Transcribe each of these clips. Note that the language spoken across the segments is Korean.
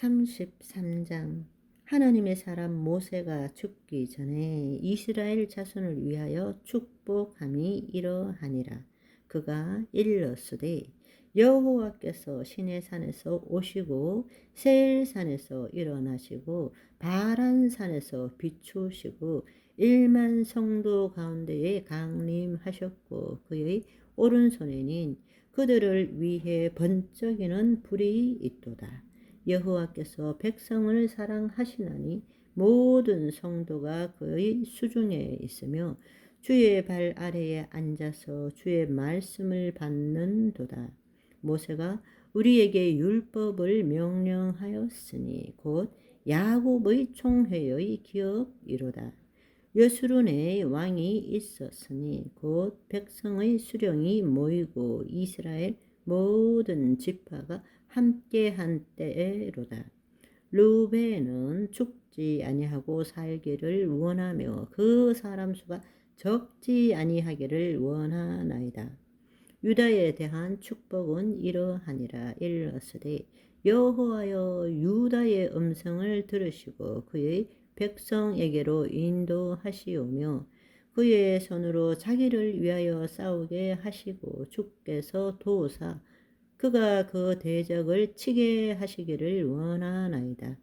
33장 하나님의 사람 모세가 죽기 전에 이스라엘 자손을 위하여 축복함이 이러하니라. 그가 일렀으되 여호와께서 시내 산에서 오시고 세일 산에서 일어나시고 바란 산에서 비추시고 일만 성도 가운데에 강림하셨고 그의 오른손에는 그들을 위해 번쩍이는 불이 있도다. 여호와께서 백성을 사랑하시나니 모든 성도가 그의 수중에 있으며 주의 발 아래에 앉아서 주의 말씀을 받는도다. 모세가 우리에게 율법을 명령하였으니 곧 야곱의 총회의 기업이로다. 여수론에 왕이 있었으니 곧 백성의 수령이 모이고 이스라엘 모든 지파가 함께 한 때로다. 루벤은 죽지 아니하고 살기를 원하며 그 사람 수가 적지 아니하기를 원하나이다. 유다에 대한 축복은 이러하니라 일러스되 여호와여 유다의 음성을 들으시고 그의 백성에게로 인도하시오며 그의 손으로 자기를 위하여 싸우게 하시고 주께서 도사 그가 그 대적을 치게 하시기를 원하나이다.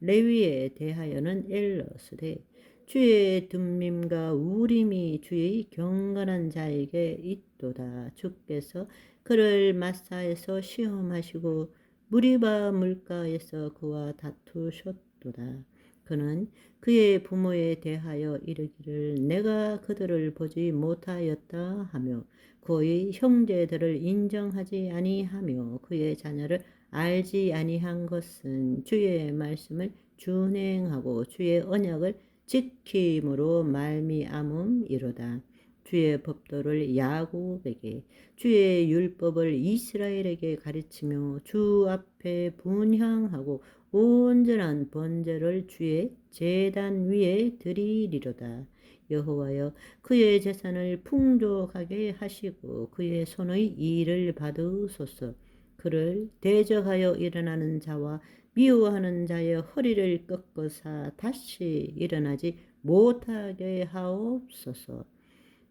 레위에 대하여는 엘러스되 주의 둠밈과 우림이 주의 경건한 자에게 있도다. 주께서 그를 마사에서 시험하시고 무리바 물가에서 그와 다투셨도다. 그는 그의 부모에 대하여 이르기를 내가 그들을 보지 못하였다 하며 그의 형제들을 인정하지 아니하며 그의 자녀를 알지 아니한 것은 주의 말씀을 준행하고 주의 언약을 지킴으로 말미암음이로다. 주의 법도를 야곱에게 주의 율법을 이스라엘에게 가르치며 주 앞에 분향하고 온전한 번제를 주의 제단 위에 드리리로다. 여호와여 그의 재산을 풍족하게 하시고 그의 손의 일을 받으소서. 그를 대적하여 일어나는 자와 미워하는 자의 허리를 꺾어사 다시 일어나지 못하게 하옵소서.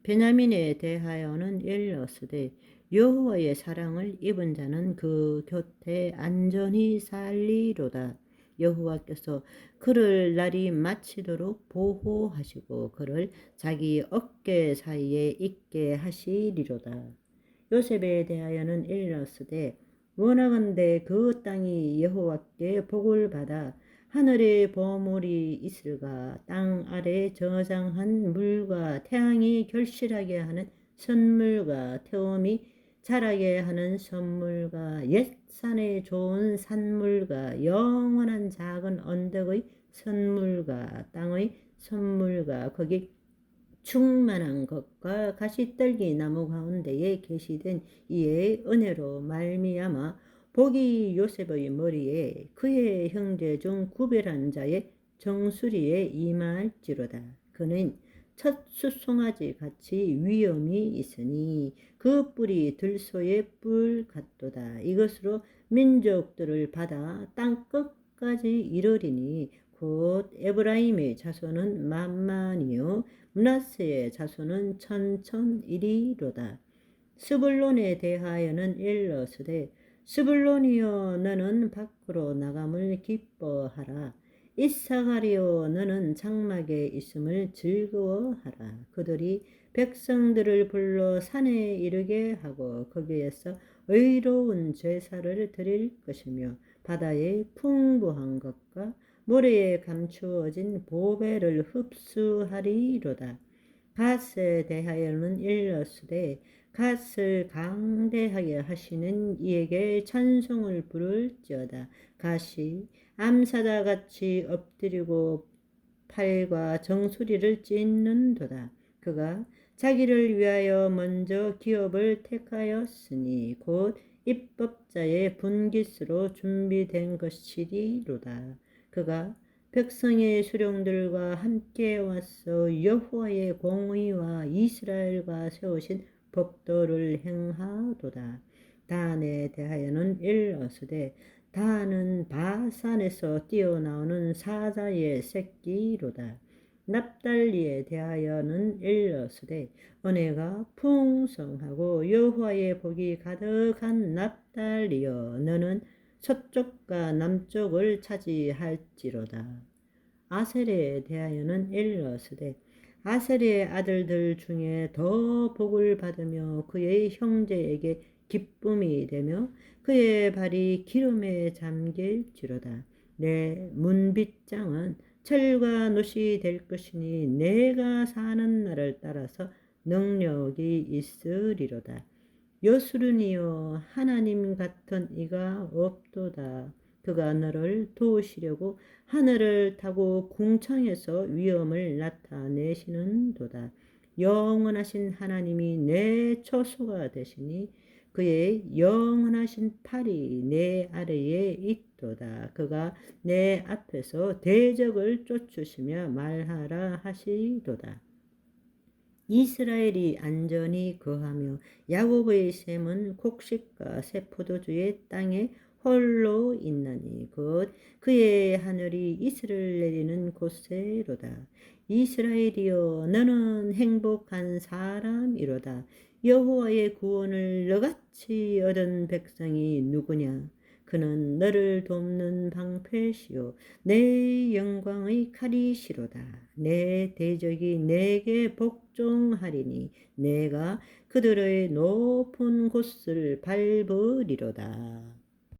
베냐민에 대하여는 일러스되 여호와의 사랑을 입은 자는 그 곁에 안전히 살리로다. 여호와께서 그를 날이 마치도록 보호하시고 그를 자기 어깨 사이에 있게 하시리로다. 요셉에 대하여는 일러스되 원하건대 그 땅이 여호와께 복을 받아 하늘에 보물이 있을가 땅 아래 저장한 물과 태양이 결실하게 하는 선물과 태움이 자라게 하는 선물과 옛산에 좋은 산물과 영원한 작은 언덕의 선물과 땅의 선물과 거기 충만한 것과 가시떨기 나무 가운데에 계시된 이의 은혜로 말미암아 복이 요셉의 머리에 그의 형제 중 구별한 자의 정수리에 임할지로다. 그는 첫 수송아지 같이 위엄이 있으니 그 뿔이 들소의 뿔 같도다. 이것으로 민족들을 받아 땅 끝까지 이르리니 곧 에브라임의 자손은 만만이요 문하세의 자손은 천천이리로다. 스불론에 대하여는 일러스되 스불론이여 너는 밖으로 나감을 기뻐하라. 이사가리오 너는 장막에 있음을 즐거워하라. 그들이 백성들을 불러 산에 이르게 하고 거기에서 의로운 제사를 드릴 것이며 바다의 풍부한 것과 모래에 감추어진 보배를 흡수하리로다. 갓에 대하여는 일러스되 갓을 강대하게 하시는 이에게 찬송을 부를지어다. 갓이 암사자 같이 엎드리고 팔과 정수리를 찢는도다. 그가 자기를 위하여 먼저 기업을 택하였으니 곧 입법자의 분깃으로 준비된 것이리로다. 그가 백성의 수령들과 함께 와서 여호와의 공의와 이스라엘과 세우신 법도를 행하도다. 단에 대하여는 일러스되 단은 바산에서 뛰어나오는 사자의 새끼로다. 납달리에 대하여는 일러스되 은혜가 풍성하고 여호와의 복이 가득한 납달리여 너는 서쪽과 남쪽을 차지할지로다. 아셀에 대하여는 일러스되 아셀의 아들들 중에 더 복을 받으며 그의 형제에게 기쁨이 되며 그의 발이 기름에 잠길지로다. 내 문빗장은 철과 놋이 될 것이니 내가 사는 날을 따라서 능력이 있으리로다. 여수르니여 하나님 같은 이가 없도다. 그가 너를 도우시려고 하늘을 타고 궁창에서 위엄을 나타내시는 도다. 영원하신 하나님이 내 처소가 되시니 그의 영원하신 팔이 내 아래에 있도다. 그가 내 앞에서 대적을 쫓으시며 말하라 하시도다. 이스라엘이 안전히 거하며 야곱의 샘은 곡식과 새 포도주의 땅에 홀로 있나니 곧 그의 하늘이 이슬을 내리는 곳에로다. 이스라엘이여 너는 행복한 사람이로다. 여호와의 구원을 너같이 얻은 백성이 누구냐? 그는 너를 돕는 방패시요 내 영광의 칼이시로다. 내 대적이 내게 복종하리니 내가 그들의 높은 곳을 밟으리로다.